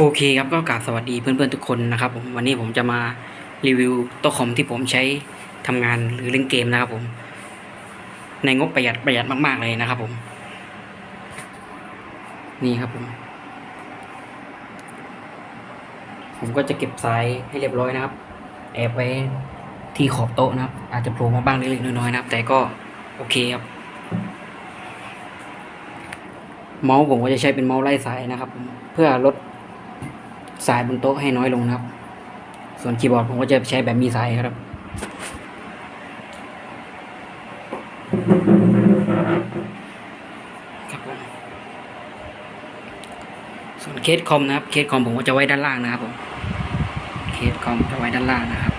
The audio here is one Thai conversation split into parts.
โอเคครับก็กราบสวัสดีเพื่อนๆทุกคนนะครับผมวันนี้ผมจะมารีวิวโต๊ะคอมที่ผมใช้ทำงานหรือเล่นเกมนะครับผม ในงบประหยัดประหยัดมาก ๆเลยนะครับผม นี่ครับผม ผมก็จะเก็บสายให้เรียบร้อยนะครับ แอบไว้ที่ขอบโต๊ะนะครับ อาจจะโผล่มาบ้างเล็กๆน้อยๆนะครับ แต่ก็โอเคครับ เมาส์ผมก็จะใช้เป็นเมาส์ไล่สายนะครับ เพื่อลด สายบนโต๊ะให้น้อยลงนะครับ ส่วนคีย์บอร์ดผมก็จะใช้แบบมีสายครับครับผมส่วนเคสคอมนะครับ เคสคอมผมก็จะไว้ด้านล่างนะครับผม เคสคอมจะไว้ด้านล่างนะครับ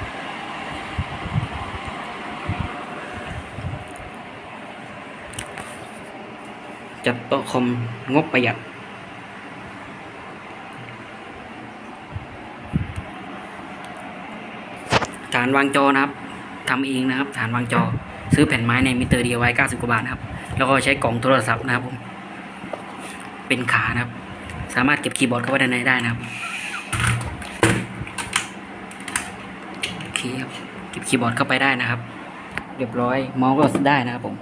จัดโต๊ะคอมงบประหยัด ฐานวางจอนะครับทำเองนะครับ ฐานวางจอ ซื้อแผ่นไม้ในมิเตอร์ดีไว้90กว่าบาทนะครับ แล้วก็ใช้กล่องโทรศัพท์นะครับผม เป็นขานะครับ สามารถเก็บคีย์บอร์ดเข้าไว้ด้านในได้นะครับโอเคครับเก็บคีย์บอร์ดเข้าไปได้นะครับ เรียบร้อยเมาส์ก็ได้นะครับผม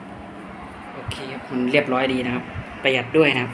โอเคครับมันเรียบร้อยดีนะครับ ประหยัดด้วยนะครับ